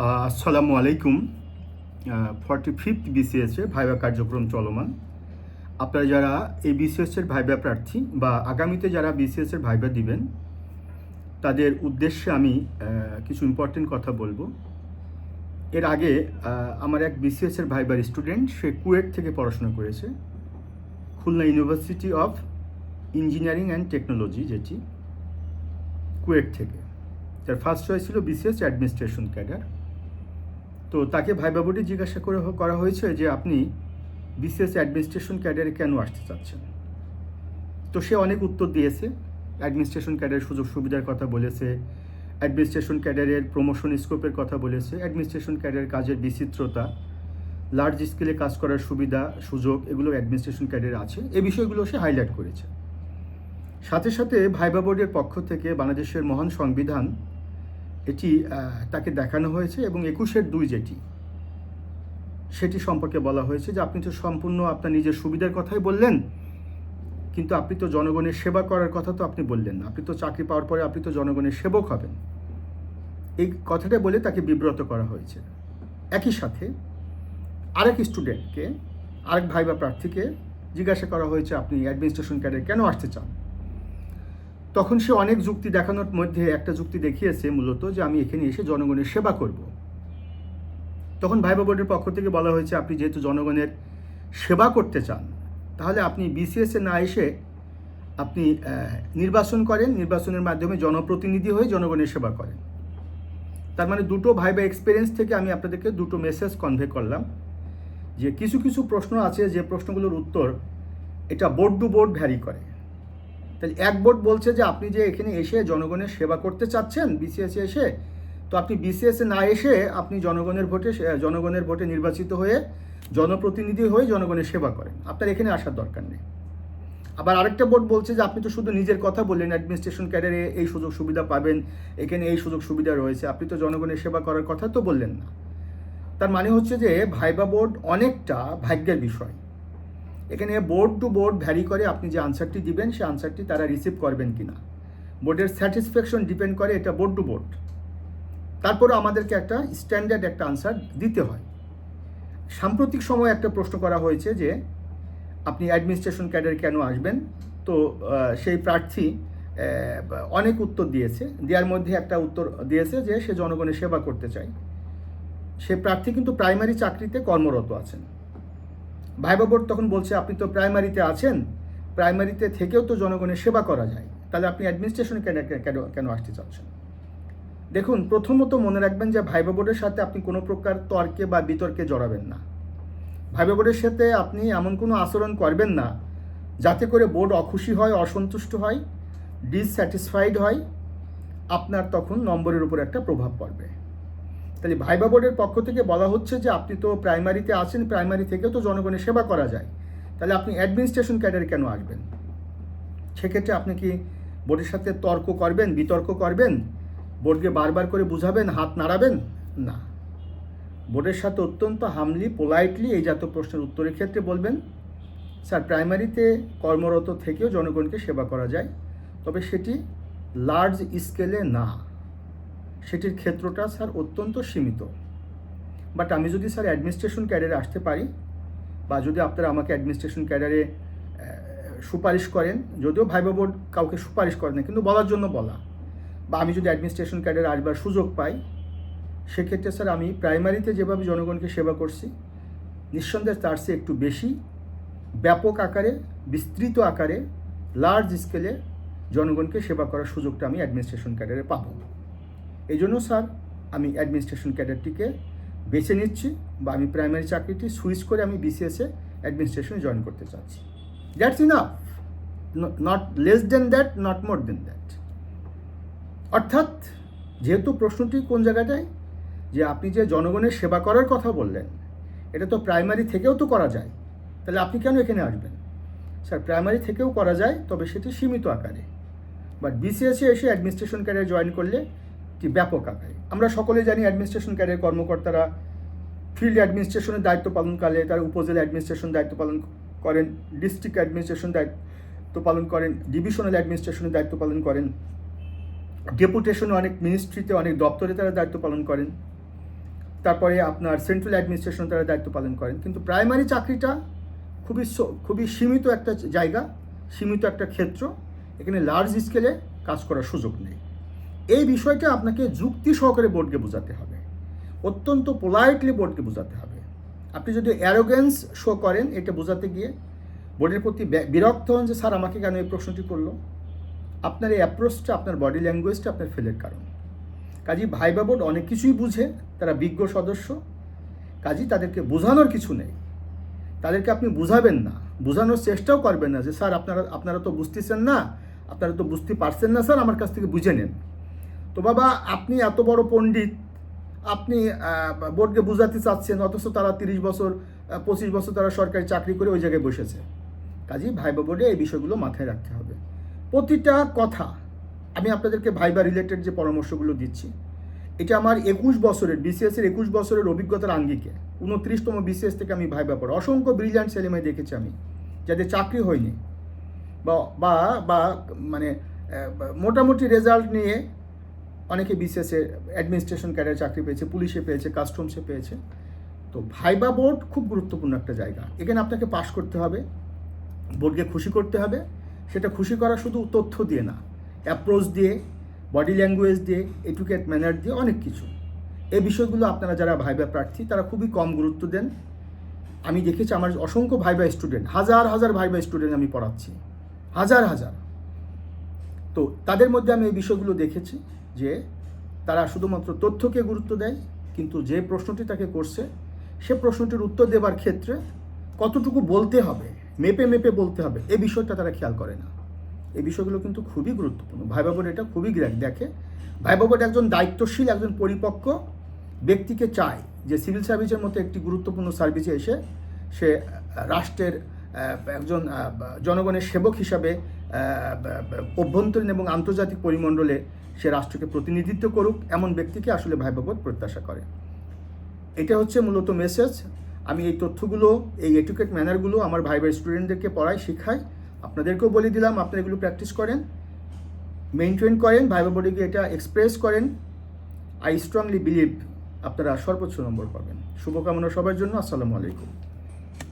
আসসালামু আলাইকুম। Forty fifth বিসিএসের ভাইবা কার্যক্রম চলমান। আপনারা যারা এই বিসিএসের ভাইবা প্রার্থী বা আগামীতে যারা বিসিএসের ভাইবা দিবেন, তাদের উদ্দেশ্যে আমি কিছু ইম্পর্টেন্ট কথা বলব। এর আগে আমার এক বিসিএসের ভাইবার স্টুডেন্ট সে কুয়েট থেকে পড়াশোনা করেছে। Khulna university of engineering and technology যেটি কুয়েট থেকে। তার ফার্স্ট চয়েস ছিল বিসিএস অ্যাডমিনিস্ট্রেশন ক্যাডার তো তাকে ভাইবা জিজ্ঞাসা করে করা হয়েছে যে আপনি বিসিএস অ্যাডমিনিস্ট্রেশন ক্যাডারে কেন আসতে চাচ্ছেন? তো সে অনেক উত্তর দিয়েছে। অ্যাডমিনিস্ট্রেশন ক্যাডারের সুযোগ সুবিধার কথা বলেছে, অ্যাডমিনিস্ট্রেশন ক্যাডারের প্রমোশন স্কোপের কথা বলেছে, অ্যাডমিনিস্ট্রেশন ক্যাডারের কাজের বিচিত্রতা লার্জ স্কেলে কাজ করার সুবিধা, সুযোগ, এগুলো অ্যাডমিনিস্ট্রেশন ক্যাডারে আছে। এই বিষয়গুলো সে হাইলাইট করেছে। সাথে সাথে ভাইবা বোর্ডের পক্ষ থেকে বাংলাদেশের মহান সংবিধান এটি তাকে দেখানো হয়েছে এবং একুশের দুই যেটি। সেটি সম্পর্কে বলা হয়েছে যে আপনি তো সম্পূর্ণ আপনার নিজের সুবিধার কথাই বললেন, কিন্তু আপনি তো জনগণের সেবা করার কথা তো আপনি বললেন না। আপনি তো চাকরি পাওয়ার পরে আপনি তো জনগণের সেবক হবেন। এই কথাটা বলে তাকে বিব্রত করা হয়েছে। একই সাথে আরেক স্টুডেন্টকে, আরেক ভাই বা প্রার্থীকে জিজ্ঞাসা করা হয়েছে, আপনি অ্যাডমিনিস্ট্রেশন ক্যাডারে কেন আসতে চান? তখন সে অনেক যুক্তি দেখানোর মধ্যে একটা যুক্তি দেখিয়েছে মূলত যে আমি এখানে এসে জনগণের সেবা করব। তখন ভাইবা বোর্ডের পক্ষ থেকে বলা হয়েছে, আপনি যেহেতু জনগণের সেবা করতে চান, তাহলে আপনি বিসিএসে না এসে আপনি নির্বাচন করেন। নির্বাচনের মাধ্যমে জনপ্রতিনিধি হয়ে জনগণের সেবা করেন। তার মানে দুটো ভাইবা এক্সপিরিয়েন্স থেকে আমি আপনাদেরকে দুটো মেসেজ কনভে করলাম যে কিছু কিছু প্রশ্ন আছে, যে প্রশ্নগুলোর উত্তর এটা বোর্ড টু বোর্ড ভ্যারি করে। তাহলে এক বোর্ড বলছে যে আপনি যে এখানে এসে জনগণের সেবা করতে চাচ্ছেন বিসিএসে এসে, তো আপনি বিসিএসে না এসে আপনি জনগণের ভোটে জনগণের ভোটে নির্বাচিত হয়ে জনপ্রতিনিধি হয়ে জনগণের সেবা করেন। আপনার এখানে আসার দরকার নেই। আবার আরেকটা বোর্ড বলছে যে আপনি তো শুধু নিজের কথা বললেন অ্যাডমিনিস্ট্রেশন ক্যাডারে এই সুযোগ সুবিধা পাবেন, এখানে এই সুযোগ সুবিধা রয়েছে, আপনি তো জনগণের সেবা করার কথা তো বললেন না। তার মানে হচ্ছে যে ভাইবা বোর্ড অনেকটা ভাগ্যের বিষয়। এখানে বোর্ড টু বোর্ড ভ্যারি করে আপনি যে আনসারটি দিবেন সেই আনসারটি তারা রিসিভ করবেন কিনা। বোর্ডের স্যাটিসফ্যাকশন ডিপেন্ড করে এটা বোর্ড টু বোর্ড তারপরে আমাদেরকে একটা স্ট্যান্ডার্ড একটা আনসার দিতে হয়। সাম্প্রতিক সময়ে একটা প্রশ্ন করা হয়েছে যে, আপনি অ্যাডমিনিস্ট্রেশন ক্যাডার কেন আসবেন? তো সেই প্রার্থী অনেক উত্তর দিয়েছে। দেওয়ার মধ্যে একটা উত্তর দিয়েছে যে, সে জনগণের সেবা করতে চায়। সে প্রার্থী কিন্তু প্রাইমারি চাকরিতে কর্মরত আছেন। ভাইবা বোর্ড তখন বলছে, আপনি তো প্রাইমারিতে আছেন, প্রাইমারিতে থেকেও তো জনগণের সেবা করা যায়। তাহলে আপনি অ্যাডমিনিস্ট্রেশনে কেন কেন কেন আসতে চাচ্ছেন? দেখুন, প্রথমত মনে রাখবেন যে ভাইবা বোর্ডের সাথে আপনি কোনো প্রকার তর্কে বা বিতর্কে জড়াবেন না। ভাইবা বোর্ডের সাথে আপনি এমন কোনো আচরণ করবেন না, যাতে করে বোর্ড অখুশি হয়, অসন্তুষ্ট হয়, ডিসস্যাটিসফাইড হয়, আপনার তখন নম্বরের উপর একটা প্রভাব পড়বে। তাহলে ভাইবা বোর্ডের পক্ষ থেকে বলা হচ্ছে যে আপনি তো প্রাইমারিতে আছেন, প্রাইমারি থেকেও তো জনগণের সেবা করা যায়। তাহলে আপনি অ্যাডমিনিস্ট্রেশন ক্যাডারে কেন আসবেন? সেক্ষেত্রে আপনি কি বোর্ডের সাথে তর্ক করবেন, বিতর্ক করবেন? বোর্ডকে বারবার করে বুঝাবেন, হাত নাড়াবেন? না। বোর্ডের সাথে অত্যন্ত হামলি, পোলাইটলি এই জাতীয় প্রশ্নের উত্তরের ক্ষেত্রে বলবেন, স্যার, প্রাইমারিতে কর্মরত থেকেও জনগণকে সেবা করা যায়, তবে সেটি লার্জ স্কেলে না। সেটির ক্ষেত্রটা স্যার অত্যন্ত সীমিত। বাট আমি যদি স্যার অ্যাডমিনিস্ট্রেশন ক্যাডারে আসতে পারি, বা যদি আপনারা আমাকে অ্যাডমিনিস্ট্রেশন ক্যাডারে সুপারিশ করেন, যদিও ভাইবা বোর্ড কাউকে সুপারিশ করে না, কিন্তু বলার জন্য বলা। বা আমি যদি অ্যাডমিনিস্ট্রেশন ক্যাডারে আসবার সুযোগ পাই, সেক্ষেত্রে স্যার আমি প্রাইমারিতে যেভাবে জনগণকে সেবা করছি, নিঃসন্দেহে তার চেয়ে একটু বেশি ব্যাপক আকারে, বিস্তৃত আকারে লার্জ স্কেলে জনগণকে সেবা করার সুযোগটা আমি অ্যাডমিনিস্ট্রেশন ক্যাডারে পাবো। এই জন্য স্যার, আমি অ্যাডমিনিস্ট্রেশন ক্যাডারটিকে বেছে নিচ্ছি বা আমি প্রাইমারি চাকরিটি সুইচ করে আমি বিসিএসে অ্যাডমিনিস্ট্রেশনে জয়েন করতে চাচ্ছি। That's enough not less than that not more than that অর্থাৎ, যেহেতু প্রশ্নটি কোন জায়গাটায়? যে আপনি যে জনগণের সেবা করার কথা বললেন, এটা তো প্রাইমারি থেকেও তো করা যায়। তাহলে আপনি কেন এখানে আসবেন? স্যার, প্রাইমারি থেকেও করা যায়, তবে সেটি সীমিত আকারে। বাট বিসিএসে এসে অ্যাডমিনিস্ট্রেশন ক্যারিয়ার জয়েন করলে কি ব্যাপক আকারে। আমরা সকলে জানি অ্যাডমিনিস্ট্রেশন ক্যারিয়ার কর্মকর্তারা ফিল্ড অ্যাডমিনিস্ট্রেশনের দায়িত্ব পালনকালে তারা উপজেলা অ্যাডমিনিস্ট্রেশন দায়িত্ব পালন করেন ডিস্ট্রিক্ট অ্যাডমিনিস্ট্রেশন দায়িত্ব পালন করেন ডিভিশনাল অ্যাডমিনিস্ট্রেশনের দায়িত্ব পালন করেন। ডেপুটেশনে অনেক মিনিস্ট্রিতে অনেক দপ্তরে তারা দায়িত্ব পালন করেন। তারপরে আপনার সেন্ট্রাল অ্যাডমিনিস্ট্রেশন তারা দায়িত্ব পালন করেন। কিন্তু প্রাইমারি চাকরিটা খুবই খুবই সীমিত একটা জায়গা, সীমিত একটা ক্ষেত্র। এখানে লার্জ স্কেলে কাজ করার সুযোগ নেই। এই বিষয়টা আপনাকে যুক্তি সহকারে বোর্ডকে বোঝাতে হবে। অত্যন্ত পোলাইটলি বোর্ডকে বোঝাতে হবে। আপনি যদি অ্যারোগেন্স শো করেন, এটা বোঝাতে গিয়ে বোর্ডের প্রতি বিরক্ত হন যে, স্যার, আমাকে কেন এই প্রশ্নটি করল? আপনার এই অ্যাপ্রোচটা আপনার বডি ল্যাঙ্গুয়েজটা আপনার ফেলের কারণ। কাজী ভাইবা বোর্ড অনেক কিছুই বুঝে, তারা বিজ্ঞ সদস্য। কাজী, তাদেরকে বোঝানোর কিছু নেই। তাদেরকে আপনি বুঝাবেন না। বোঝানোর চেষ্টাও করবেন না যে, স্যার, আপনারা আপনারা তো বুঝতেছেন না, আপনারা তো বুঝতে পারছেন না, স্যার, আমার কাছ থেকে বুঝে নেন। তো বাবা, আপনি এত বড় পণ্ডিত, আপনি বোর্ডকে বুঝাতে চাচ্ছেন, অথচ তারা তিরিশ বছর পঁচিশ বছর তারা সরকারি চাকরি করে ওই জায়গায় বসেছে। কাজেই ভাইবা বোর্ডে এই বিষয়গুলো মাথায় রাখতে হবে। প্রতিটা কথা, আমি আপনাদেরকে ভাইবা রিলেটেড যে পরামর্শগুলো দিচ্ছি, এটা আমার একুশ বছরের বিসিএস এর একুশ বছরের অভিজ্ঞতার আঙ্গিকে, উনত্রিশতম বিসিএস থেকে আমি ভাইবা পড়ে। অসংখ্য ব্রিলিয়ান্ট ছেলেমেয়ে দেখেছি আমি, যাদের চাকরি হয়নি, বা বা মানে মোটামুটি রেজাল্ট নিয়ে অনেকে বিসিএসে অ্যাডমিনিস্ট্রেশন ক্যাডারে চাকরি পেয়েছে পুলিশে পেয়েছে কাস্টমসে পেয়েছে। তো ভাইবা বোর্ড খুব গুরুত্বপূর্ণ একটা জায়গা। এখানে আপনাকে পাশ করতে হবে বোর্ডকে খুশি করতে হবে। সেটা খুশি করা শুধু তথ্য দিয়ে না অ্যাপ্রোচ দিয়ে বডি ল্যাঙ্গুয়েজ দিয়ে এডুকেট ম্যানার দিয়ে অনেক কিছু। এই বিষয়গুলো আপনারা যারা ভাইবা প্রার্থী, তারা খুবই কম গুরুত্ব দেন। আমি দেখেছি আমার অসংখ্য ভাইবা স্টুডেন্ট হাজার হাজার ভাইবা স্টুডেন্ট আমি পড়াচ্ছি। হাজার হাজার। তো তাদের মধ্যে আমি এই বিষয়গুলো দেখেছি। যে তারা শুধুমাত্র তথ্যকে গুরুত্ব দেয়, কিন্তু যে প্রশ্নটি তাকে করছে, সে প্রশ্নটির উত্তর দেবার ক্ষেত্রে কতটুকু বলতে হবে, মেপে মেপে বলতে হবে, এ বিষয়টা তারা খেয়াল করে না। এই বিষয়গুলো কিন্তু খুবই গুরুত্বপূর্ণ। ভাইবা বোর্ড এটা খুবই দেখে। ভাইবা বোর্ড একজন দায়িত্বশীল, একজন পরিপক্ক ব্যক্তিকে চায় যে সিভিল সার্ভিসের মতো একটি গুরুত্বপূর্ণ সার্ভিসে এসে সে রাষ্ট্রের একজন জনগণের সেবক হিসাবে অভ্যন্তরীণ এবং আন্তর্জাতিক পরিমণ্ডলে সে রাষ্ট্রকে প্রতিনিধিত্ব করুক, এমন ব্যক্তিকে আসলে ভাইবা প্রত্যাশা করে। এটা হচ্ছে মূলত মেসেজ আমি এই তথ্যগুলো, এই এডুকেট ম্যানারগুলো আমার ভাই ভাই স্টুডেন্টদেরকে পড়াই, শেখাই। আপনাদেরকেও বলে দিলাম, আপনারা এগুলো প্র্যাকটিস করেন মেনটেন করেন ভাইবা বোর্ডে এটা এক্সপ্রেস করেন। আই স্ট্রংলি বিলিভ আপনারা সর্বোচ্চ নম্বর পাবেন। শুভকামনা সবার জন্য, আসসালামু আলাইকুম।